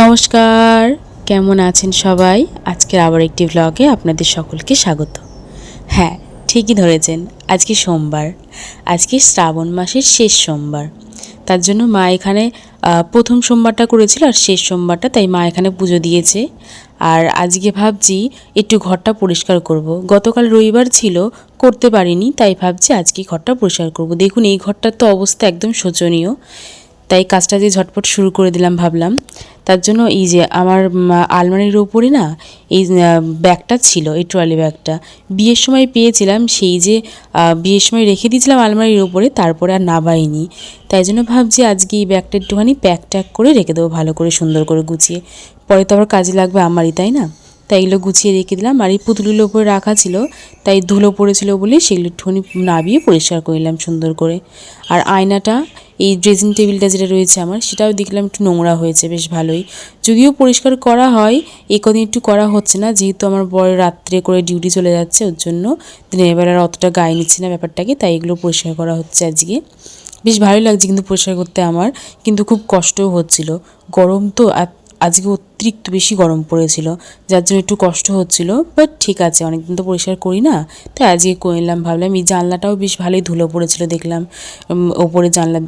নমস্কার, কেমন আছেন সবাই? আজকের আবার একটি ভ্লগে আপনাদের সকলকে স্বাগত। হ্যাঁ ঠিকই ধরেছেন, আজকে সোমবার। আজকে শ্রাবণ মাসের শেষ সোমবার। তার জন্য মা এখানে প্রথম সোমবারটা করেছিল আর শেষ সোমবারটা তাই মা এখানে পুজো দিয়েছে। আর আজকে ভাবছি একটু ঘরটা পরিষ্কার করব। গতকাল রবিবার ছিল, করতে পারিনি, তাই ভাবছি আজকে ঘরটা পরিষ্কার করব। দেখুন, এই ঘরটার তো অবস্থা একদম শোচনীয়। তাই কাজটা দিয়ে ঝটপট শুরু করে দিলাম ভাবলাম। তার জন্য এই যে আমার আলমারির ওপরে না এই ব্যাগটা ছিল, এই ট্রলি ব্যাগটা। বিয়ের সময় পেয়েছিলাম, সেই যে বিয়ের সময় রেখে দিয়েছিলাম আলমারির ওপরে তারপরে আর নাবাইনি তাই জন্য ভাবছি আজকে এই ব্যাগটা একটুখানি প্যাক ট্যাক করে রেখে দেবো, ভালো করে সুন্দর করে গুছিয়ে। পরে তো আবার কাজে লাগবে আমারই, তাই না? তাই এগুলো গুছিয়ে রেখে দিলাম, আর এই পুতুলগুলো উপরে রাখা ছিল, তাই ধুলো পড়েছিল বলে সেগুলো একটুখানি নাবিয়ে পরিষ্কার করে সুন্দর করে। আর আয়নাটা এই ড্রেসিং টেবিলটা যেটা রয়েছে আমার, সেটাও দেখলাম একটু নোংরা হয়েছে, বেশ ভালোই। যদিও পরিষ্কার করা হয়, এ কদিন একটু করা হচ্ছে না, যেহেতু আমার বড় রাত্রে করে ডিউটি চলে যাচ্ছে, ওর জন্য। দিনের আর অতটা গায়ে নিচ্ছে না ব্যাপারটাকে, তাই এগুলো পরিষ্কার করা হচ্ছে আজকে। বেশ ভালোই লাগছে কিন্তু পরিষ্কার করতে আমার, কিন্তু খুব কষ্টও হচ্ছিল। গরম তো আজকে অতিরিক্ত বেশি গরম পড়েছিল, যার জন্য একটু কষ্ট হচ্ছিল বাট ঠিক আছে, অনেকদিন তো পরিষ্কার করি না তাই আজকে করলাম ভাবলাম এই জানলাটাও বেশ ভালোই ধুলো পড়েছিল দেখলাম ওপরে জানলা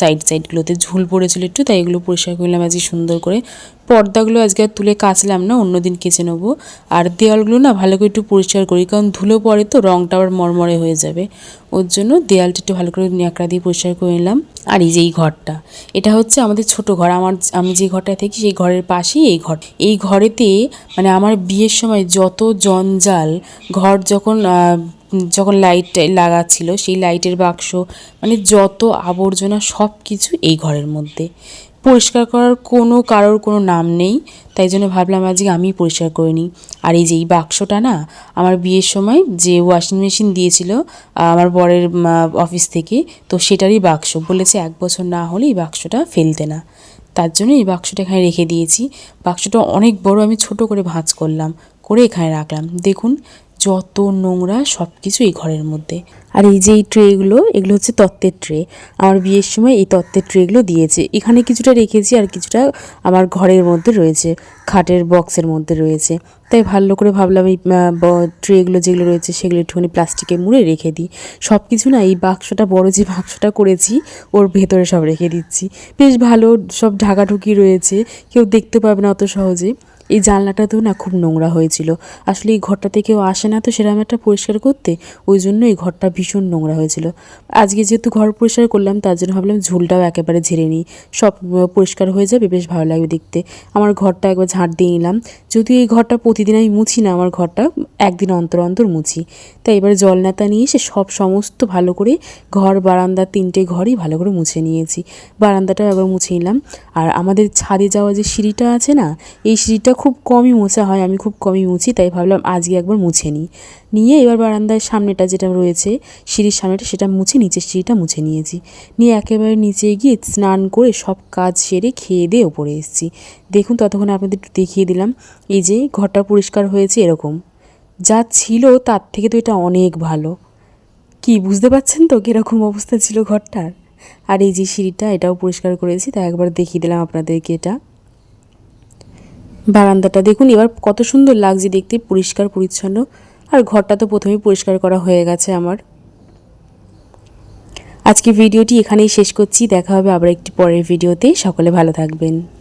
সাইড সাইডগুলোতে ঝুল পড়েছিল একটু, তাই এগুলো পরিষ্কার করলাম আজকে সুন্দর করে, পর্দাগুলো আজকে আর তুলে কাচলাম না, অন্যদিন কেচে নেব, আর দেওয়ালগুলো না ভালো করে একটু পরিষ্কার করি, কারণ ধুলো পড়ে তো রঙটা আবার মরমরে হয়ে যাবে, ওর জন্য দেয়ালটা একটু ভালো করে ন্যাকড়া দিয়ে পরিষ্কার করে নিলাম, আর এই যে এই ঘরটা, এটা হচ্ছে আমাদের ছোট ঘর, আমার, আমি যে ঘরটায় থাকি সেই ঘরের পাশেই এই ঘর। এই ঘরেতে মানে আমার বিয়ের সময় যত জঞ্জাল, ঘর যখন যখন লাইট লাগাচ্ছিল, সেই লাইটের বাক্স মানে যত আবর্জনা সব কিছু এই ঘরের মধ্যে। পরিষ্কার করার কোনো, কারোর কোনো নাম নেই, তাই জন্য ভাবলাম আজকে আমি পরিষ্কার করে নিই। আর এই যে এই বাক্সটা না, আমার বিয়ের সময় যে ওয়াশিং মেশিন দিয়েছিল আমার বরের অফিস থেকে, তো সেটারই বাক্স। বলেছে এক বছর না হলে এই বাক্সটা ফেলতে না। তার জন্য এই বাক্সটা এখানে রেখে দিয়েছি। বাক্সটা অনেক বড়, আমি ছোট করে ভাঁজ করলাম, করে এখানে রাখলাম। দেখুন যত নোংরা সব কিছু এই ঘরের মধ্যে। আর এই যে এই ট্রেগুলো এগুলো হচ্ছে তত্ত্বের ট্রে আমার বিয়ের সময় এই তত্ত্বের ট্রেগুলো দিয়েছে। এখানে কিছুটা রেখেছি আর কিছুটা আমার ঘরের মধ্যে রয়েছে। খাটের বক্সের মধ্যে রয়েছে। তাই ভালো করে ভাবলাম এই ট্রেগুলো যেগুলো রয়েছে সেগুলো একটুখানি প্লাস্টিকে মুড়ে রেখে দিই। সব কিছু না এই বাক্সটা, বড় যে বাক্সটা করেছি, ওর ভেতরে সব রেখে দিচ্ছি। বেশ ভালো সব ঢাকাঢুকি রয়েছে। কেউ দেখতে পাবে না অত সহজে। এই জানলাটাতেও না খুব নোংরা হয়েছিল। আসলে এই ঘরটাতে কেউ আসে না তো সেরকম একটা পরিষ্কার করতে, ওই জন্য এই ঘরটা ভীষণ নোংরা হয়েছিল। আজকে যেহেতু ঘর পরিষ্কার করলাম, তার জন্য ভাবলাম ঝুলটাও একেবারে ঝেড়ে নিই। সব পরিষ্কার হয়ে যাবে, বেশ ভালো লাগবে দেখতে। আমার ঘরটা একবার ঝাঁট দিয়ে নিলাম। যদিও এই ঘরটা প্রতিদিন আমি মুছি না, আমার ঘরটা একদিন অন্তর অন্তর মুছি। তাই এবারে জল নেতা নিয়ে এসে সব সমস্ত ভালো করে ঘর, বারান্দা, তিনটে ঘরই ভালো করে মুছে নিয়েছি। বারান্দাটাও একবার মুছে নিলাম। আর আমাদের ছাদে যাওয়া যে সিঁড়িটা আছে না, এই সিঁড়িটা খুব কমই মোছা হয়, আমি খুব কমই মুছি, তাই ভাবলাম আজকে একবার মুছে নিই। নিয়ে এবার বারান্দায় সামনেটা যেটা রয়েছে, সিঁড়ির সামনেটা, সেটা মুছে, নিচের সিঁড়িটা মুছে নিয়েছি। নিয়ে একেবারে নিচে গিয়ে স্নান করে সব কাজ সেরে খেয়ে দিয়ে ওপরে এসেছি। দেখুন, ততক্ষণ আপনাদের একটু দেখিয়ে দিলাম, এই যে ঘরটা পরিষ্কার হয়েছে এরকম। যা ছিল তার থেকে তো এটা অনেক ভালো। কি, বুঝতে পারছেন তো কীরকম অবস্থা ছিল ঘরটার? আর এই যে সিঁড়িটা, এটাও পরিষ্কার করেছি, তাই একবার দেখিয়ে দিলাম আপনাদেরকে এটা। বারান্দাটা দেখুন, এবার কত সুন্দর লাগছে দেখতে, পরিষ্কার, পরিচ্ছন্ন। আর ঘরটা তো প্রথমেই পরিষ্কার করা হয়ে গেছে আমার। আজকে ভিডিওটি এখানেই শেষ করছি, দেখা হবে আবার একটি পরের ভিডিওতে। সকলে ভালো থাকবেন।